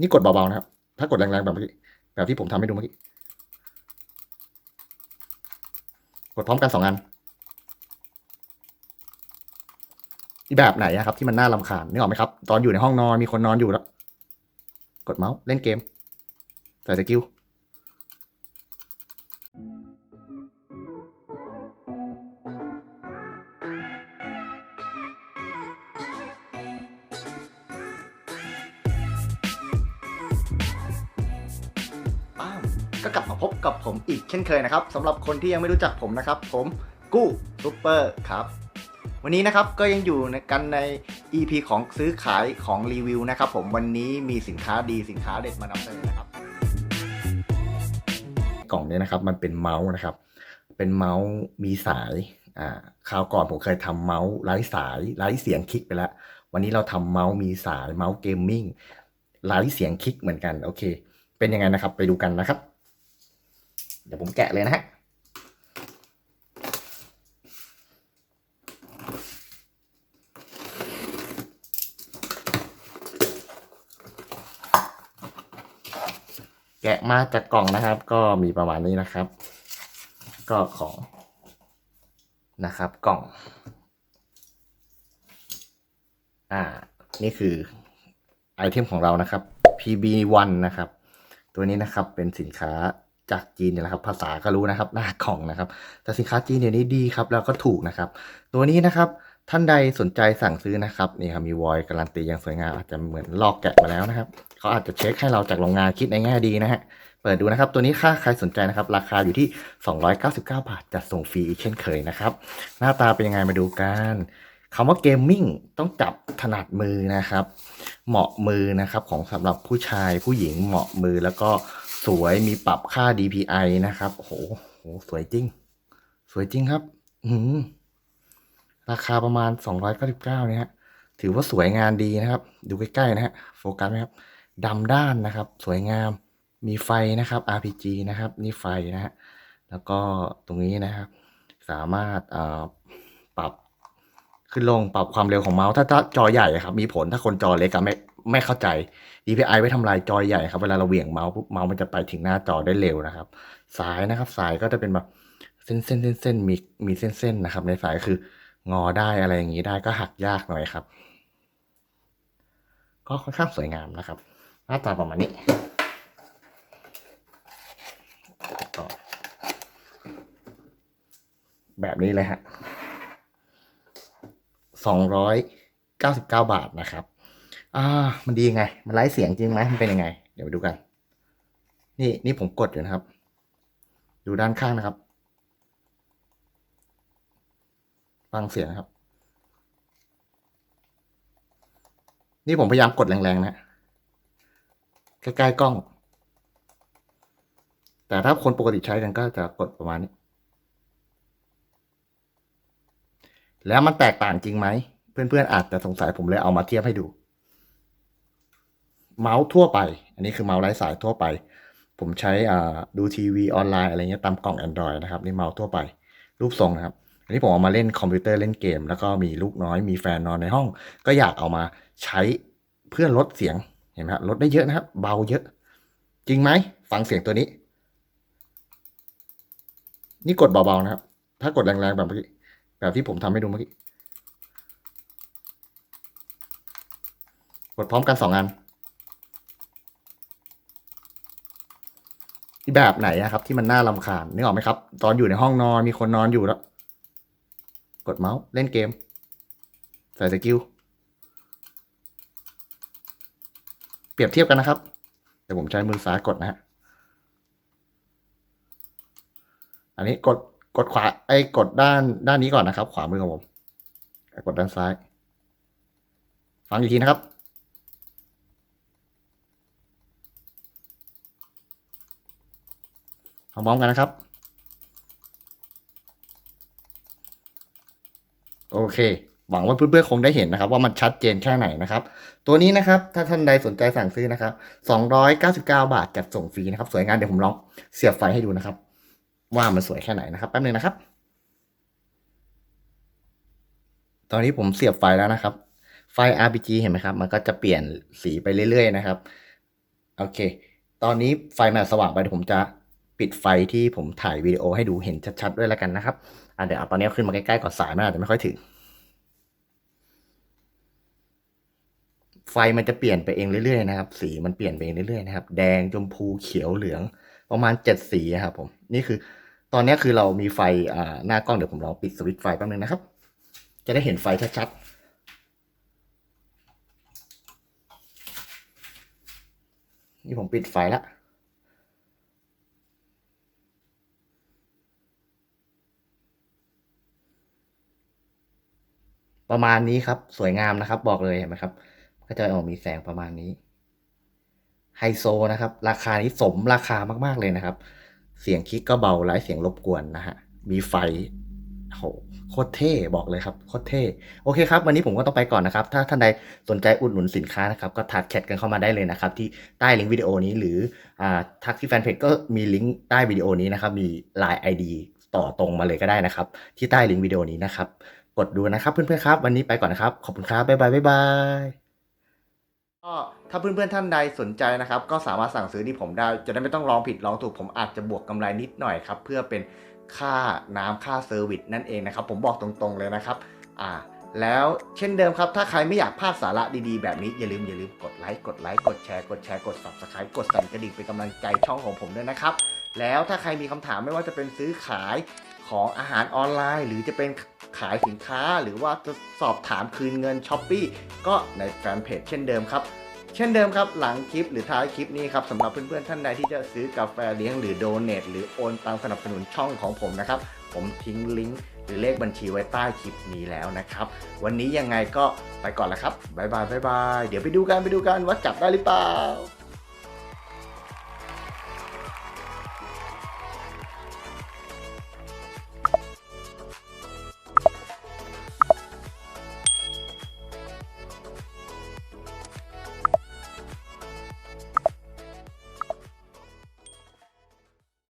นี่กดเบาๆนะครับ ถ้ากดแรงๆแบบเมื่อกี้แบบที่ผมทำให้ดูเมื่อกี้ กดพร้อมกันสองอันอีแบบไหนนะครับที่มันน่าลำคาญนึกออกไหมครับ ตอนอยู่ในห้องนอนมีคนนอนอยู่แล้ว กดเมาส์เล่นเกม ใส่สกิล ก็กลับมาพบกับผมอีกเช่นเคยนะครับสำหรับคนที่ยังไม่รู้จักผมนะครับ ผมกู้ซูเปอร์ครับ วันนี้นะครับก็ยังอยู่ในกันใน EP ของซื้อขายของรีวิวนะครับผมวันนี้มีสินค้าดีสินค้าเด็ดมานำเสนอนะครับ กล่องนี้นะครับมันเป็นเมาส์นะครับ เป็นเมาส์มีสายอ่าคราวก่อนผมเคยทำเมาส์ไร้สายไร้เสียงคลิกไปแล้ว วันนี้เราทำเมาส์มีสายเมาส์เกมมิ่งไร้เสียงคลิกเหมือนกันโอเค เป็นยังไงนะครับไปดูกันนะครับ เดี๋ยวผมแกะเลยนะฮะแกะมาจากกล่องนะครับ ก็มีประมาณนี้นะครับ ก็ของนะครับกล่อง อ่า นี่คือไอเทมของเรานะครับ PB1 นะครับ ตัวนี้นะครับเป็นสินค้า จากจีนเนี่ยแหละครับ ภาษาก็รู้นะครับหน้ากล่องนะครับ แต่สินค้าจีนเดี๋ยวนี้ดีครับ แล้วก็ถูกนะครับ ตัวนี้นะครับท่านใดสนใจสั่งซื้อนะครับนี่ครับมีวอยการันตีอย่างสวยงามอาจจะเหมือนลอกแกะมาแล้วนะครับเขาอาจจะเช็คให้เราจากโรงงานคิดในแง่ดีนะฮะเปิดดูนะครับตัวนี้ค่าใครสนใจนะครับ ราคาอยู่ที่ 299 บาทจัดส่งฟรีอีกเช่นเคยนะครับ หน้าตาเป็นยังไงมาดูกันคำว่าเกมมิ่งต้องจับถนัดมือนะครับ เหมาะมือนะครับของสำหรับผู้ชายผู้หญิงเหมาะมือแล้วก็ สวยมีปรับค่า DPI นะครับโอ้โหโหสวยจริง สวยจริงครับ อืมราคาประมาณ 299เนี่ยฮะถือว่าสวยงานดีนะครับ ดูใกล้ๆนะฮะโฟกัสไหมครับดำด้านนะครับ สวยงามมีไฟนะครับ RPG นะครับ นี่ไฟนะฮะแล้วก็ตรงนี้นะครับ สามารถเอ่อปรับขึ้นลงปรับความเร็วของเมาส์ถ้าจอใหญ่ครับ มีผลถ้าคนจอเล็กอะไม่ ไม่เข้าใจ DPI ไว้ทำลายจอใหญ่ครับ เวลาเราเหวี่ยงเมาส์ปุ๊บเมาส์มันจะไปถึงหน้าจอได้เร็วนะครับ สายนะครับสายก็จะเป็นแบบเส้นเส้นเส้นเส้นมีมีเส้นเส้นนะครับ ในสายคืองอได้อะไรอย่างนี้ได้ก็หักยากหน่อยครับ ก็ค่อนข้างสวยงามนะครับ หน้าตาประมาณนี้แบบนี้เลยฮะสองร้อยเก้าสิบเก้าบาทนะครับ อ่า มันดียังไง มันไร้เสียงจริงไหมมันเป็นยังไง เดี๋ยวไปดูกัน นี่นี่ผมกดอยู่นะครับ ดูด้านข้างนะครับ ฟังเสียงนะครับ นี่ผมพยายามกดแรงๆนะ ใกล้ๆกล้อง แต่ถ้าคนปกติใช้กันก็จะกดประมาณนี้ แล้วมันแตกต่างจริงไหม เพื่อนๆอาจจะสงสัยผมเลยเอามาเทียบให้ดู เมาส์ทั่วไป อันนี้คือเมาส์ไร้สายทั่วไป ผมใช้อ่าดูทีวีออนไลน์อะไรเงี้ยตามกล่อง Android นะครับนี่เมาส์ทั่วไป รูปทรงนะครับ อันนี้ผมเอามาเล่นคอมพิวเตอร์เล่นเกม แล้วก็มีลูกน้อยมีแฟนนอนในห้อง ก็อยากเอามาใช้เพื่อลดเสียงเห็นไหมครับลดได้เยอะนะครับ เบาเยอะ จริงไหมฟังเสียงตัวนี้ นี่กดเบาๆนะครับ ถ้ากดแรงๆแบบเมื่อกี้แบบที่ผมทำให้ดูเมื่อกี้กดพร้อมกันสองอัน แบบไหนอะครับ ที่มันน่ารำคาญนึกออกไหมครับ ตอนอยู่ในห้องนอนมีคนนอนอยู่แล้ว กดเมาส์เล่นเกม ใส่สกิลเปรียบเทียบกันนะครับเดี๋ยวผมใช้มือซ้ายกดนะฮะอันนี้กดกดขวาไอ้กดด้านด้านนี้ก่อนนะครับ ขวามือของผมกดด้านซ้ายฟังอีกทีนะครับ พร้อมกันนะครับ โอเคหวังว่าเพื่อนๆคงได้เห็นนะครับ ว่ามันชัดเจนแค่ไหนนะครับ ตัวนี้นะครับถ้าท่านใดสนใจสั่งซื้อนะครับ299 บาทจัดส่งฟรีนะครับ สวยงามเดี๋ยวผมลองเสียบไฟให้ดูนะครับ ว่ามันสวยแค่ไหนนะครับแป๊บนึงนะครับ ตอนนี้ผมเสียบไฟแล้วนะครับ ไฟ RGB เห็นไหมครับ มันก็จะเปลี่ยนสีไปเรื่อยๆนะครับ โอเค ตอนนี้ไฟมันสว่างไปเดี๋ยวผมจะ ปิดไฟที่ผมถ่ายวิดีโอให้ดูเห็นชัดๆด้วยแล้วกันนะครับอะเดี๋ยวเอาตอนนี้ขึ้นมาใกล้ๆก่อนสายมันอาจจะไม่ค่อยถึง ไฟมันจะเปลี่ยนไปเองเรื่อยๆนะครับ สีมันเปลี่ยนไปเองเรื่อยๆนะครับ แดงชมพูเขียวเหลือง ประมาณเจ็ดสีอะครับผม นี่คือ ตอนนี้คือเรามีไฟอ่าหน้ากล้องเดี๋ยวผมลองปิดสวิตช์ไฟแป๊บนึงนะครับ จะได้เห็นไฟชัดๆนี่ผมปิดไฟแล้ว ประมาณนี้ครับ สวยงามนะครับ บอกเลยเห็นไหมครับ ก็จะออกมีแสงประมาณนี้ไฮโซนะครับ ราคานี้สมราคามากๆเลยนะครับ เสียงคลิกก็เบาไร้เสียงรบกวนนะฮะมีไฟโหโคตรเท่บอกเลยครับโคตรเท่โอเคครับ วันนี้ผมก็ต้องไปก่อนนะครับ ถ้าท่านใดสนใจอุดหนุนสินค้านะครับ ก็ทักแชทกันเข้ามาได้เลยนะครับ ที่ใต้ลิงก์วิดีโอนี้หรืออ่าทักที่แฟนเพจก็มีลิงก์ใต้วิดีโอนี้นะครับ มี Line ID ต่อตรงมาเลยก็ได้นะครับ ที่ใต้ลิงก์วิดีโอนี้นะครับ กดดูนะครับเพื่อนๆครับ วันนี้ไปก่อนนะครับ ขอบคุณครับบ๊ายบายบ๊ายบายก็ถ้าเพื่อนๆท่านใดสนใจนะครับ ก็สามารถสั่งซื้อที่ผมได้ จะได้ไม่ต้องลองผิดลองถูกผมอาจจะบวกกำไรนิดหน่อยครับ เพื่อเป็นค่าน้ำค่าเซอร์วิสนั่นเองนะครับ ผมบอกตรงๆเลยนะครับ อ่า แล้วเช่นเดิมครับ ถ้าใครไม่อยากพลาดสาระดีๆ แบบนี้อย่าลืมอย่าลืมกดไลค์กดไลค์กดแชร์กดแชร์กด subscribe กดสั่นกระดิ่งเป็นกำลังใจช่องของผมด้วยนะครับ แล้วถ้าใครมีคำถามไม่ว่าจะเป็นซื้อขาย ของอาหารออนไลน์ หรือจะเป็นขายสินค้า หรือว่าจะสอบถามคืนเงินช้อปปีก็ในแฟนเพจเช่นเดิมครับเช่นเดิมครับหลังคลิปหรือท้ายคลิปนี้ครับสำหรับเพื่อนๆท่านใดที่จะซื้อกาแฟเลี้ยงหรือโดเนทหรือโอนตังสนับสนุนช่องของผมนะครับ ผมทิ้งลิงก์หรือเลขบัญชีไว้ใต้คลิปนี้แล้วนะครับ วันนี้ยังไงก็ไปก่อนล้วครับบายบายบายบายเดี๋ยวไปดูกันไปดูกันว่าจับได้หรือเปล่า